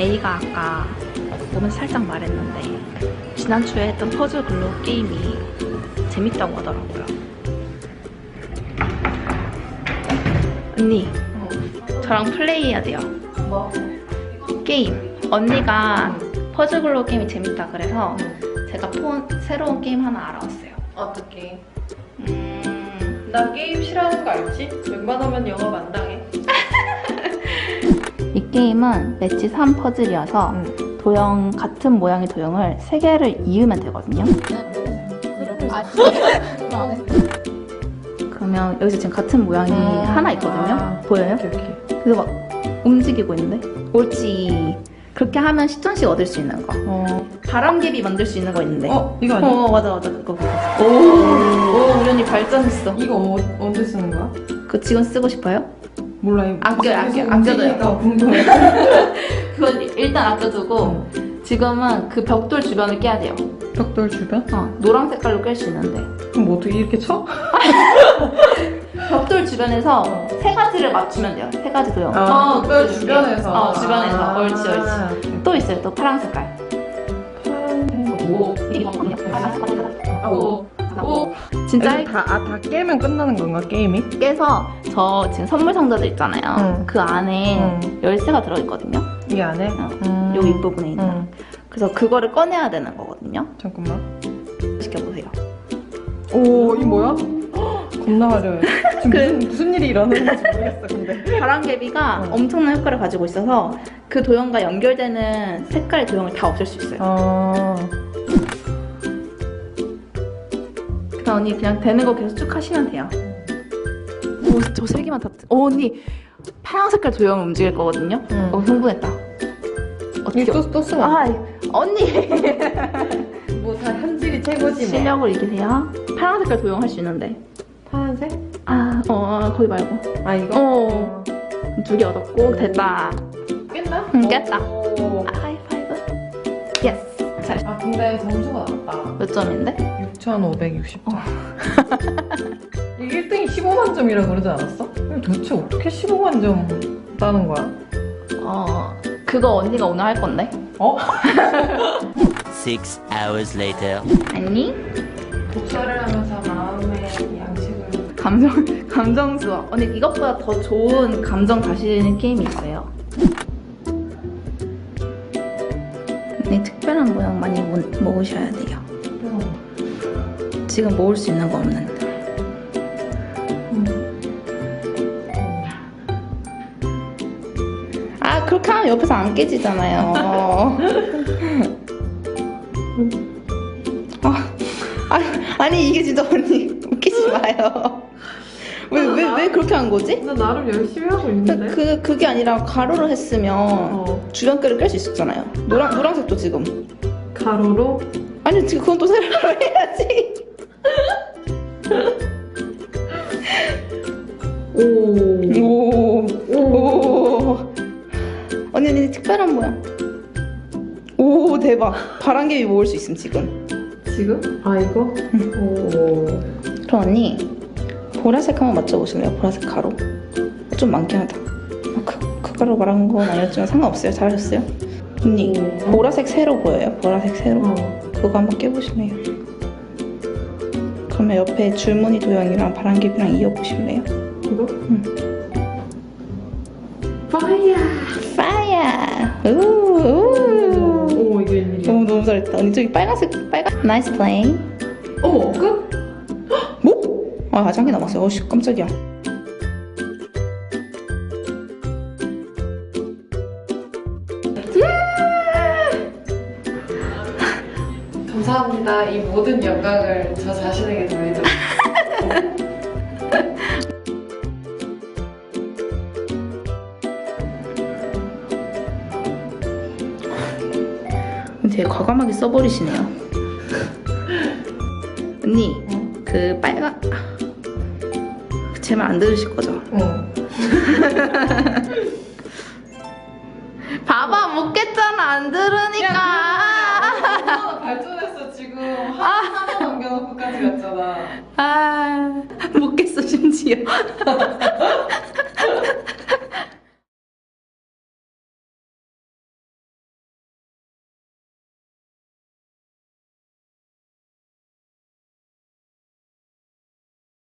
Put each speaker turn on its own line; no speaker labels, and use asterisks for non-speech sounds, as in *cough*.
A가 아까 몸에 살짝 말했는데 지난주에 했던 퍼즐 글로 게임이 재밌다고 하더라고요. 언니, 저랑 플레이해야 돼요.
뭐?
게임. 언니가 퍼즐 글로 게임이 재밌다 그래서 제가 폰 새로운 게임 하나 알아왔어요.
어떻게?
음,
나 게임 싫어하는 거 알지? 웬만하면 영업 안 당해.
이 게임은 매치 3 퍼즐이어서 도형 같은 모양의 도형을 세 개를 이으면 되거든요.
아, *laughs*
그러면 여기서 지금 같은 모양이
아.
하나 있거든요. 보여요?
오케이, 오케이.
그래서 막 움직이고 있는데 옳지. 그렇게 하면 10점씩 얻을 수 있는 거.
어,
바람개비 만들 수 있는 거 있는데.
어, 이거 아니야?
어, 맞아 맞아 그거. 오, 오, 언니 발전했어.
이거 어, 언제 쓰는 거야?
그거 지금 쓰고 싶어요?
몰라, 이거.
아껴요,
계속
아껴둬요.
궁금해.
그건 일단 아껴두고 지금은 그 벽돌 주변을 깨야 돼요.
벽돌 주변?
어, 노란 색깔로 깰 수 있는데
그럼 뭐 어떻게 이렇게 쳐? *laughs*
벽돌 주변에서 세 가지를 맞추면 돼요. 세 가지 도형.
아,
개.
주변에서.
어, 주변에서.
아,
옳지, 옳지. 또 있어요. 또 파란 색깔.
파란색. 오. 아, 오. 오.
진짜
다, 아, 다 깨면 끝나는 건가, 게임이?
깨서 저 지금 선물 상자들 있잖아요.
응.
그 안에
응.
열쇠가 들어있거든요.
이 안에?
어,
음.
요 윗부분에 있는.
응.
그래서 그거를 꺼내야 되는 거거든요.
잠깐만.
시켜보세요.
오, 이 뭐야? 겁나 화려해. 지금
그-
무슨, 무슨 일이 일어나는 건지 모르겠어, 근데. *laughs*
바람개비가
응.
엄청난 효과를 가지고 있어서 그 도형과 연결되는 색깔의 도형을 다 없앨 수 있어요.
아.
그래서 언니 그냥 되는 거 계속 쭉 하시면 돼요. 오, 저세 개만 다. 오, 언니 파란 색깔 도형을 움직일 거거든요.
응.
어, 흥분했다. 어떻게?
또, 또 쓰면.
아, 언니 *laughs*
뭐 다 현질이 최고지, 뭐.
실력을 이기세요. 파란 색깔 도형 할 수 있는데.
파란색?
아, 어, 거기 말고.
아, 이거?
어. 두 개 얻었고 됐다.
깼나?
응, 깼다.
오.
아, 하이파이브. 예스. 잘.
아, 근데 점수가 낮다.
몇 점인데?
6,560점. 이게 1등이 15만 점이라고 그러지 않았어? 도대체 어떻게 15만 점 따는 거야?
어, 그거 언니가 오늘 할 건데.
어?
Six hours later.
아니?
독서를 하면서 마음의 양식을
감정, 감정 수업. 언니, 이것보다 더 좋은 감정 가시는 게임이 있어요. 네, 특별한 모양 많이 모, 모으셔야 돼요. 지금 모을 수 있는 거 없는데. 아, 그렇게 하면 옆에서 안 깨지잖아요. *laughs* 아, 아, 아니, 이게 진짜 언니, 웃기지 마요. 왜, 왜, 왜 그렇게 한 거지?
나 나름 열심히 하고 있는데?
그, 그게 아니라 가로로 했으면
어.
주변 끈을 깰수 있었잖아요. 노란, 노란색도 지금.
가로로?
아니, 지금 그건 또 세로로 *laughs* 해야지.
오.
오, 오. 언니, 언니, 특별한 모양. 오, 대박. 바람개비 모을 수 있음, 지금.
지금? 아, 이거? 오.
그럼 언니, 보라색 한번 맞춰보실래요? 보라색 가로. 좀 많긴 하다. 아, 그, 그 가로 말한 건 아니었지만 상관없어요. 잘하셨어요. 언니, 보라색 세로 보여요? 보라색 세로.
어.
그거 한번 깨보실래요? 그러면 옆에 줄무늬 도형이랑 바람개비랑 이어보실래요?
이거?
응.
파이야!
파이어! 우, 우.
오, 이게 웬일이야?
너무 너무 잘했다. 언니 저기 빨간색 빨간. 나이스 플레이.
어머, 끝?
뭐? 아 아직 한 개 남았어요. 어씨 깜짝이야.
감사합니다. 이 모든 영광을 저 자신에게 돌리도록. *laughs*
되게 과감하게 써버리시네요. 언니 그 빨간 제 말 안 들으실 거죠?
응. *laughs*
봐봐 못 깼잖아 안 들으니까.
발전했어 지금 하나 남겨놓고까지 갔잖아
아 못 깼어 심지어. *laughs*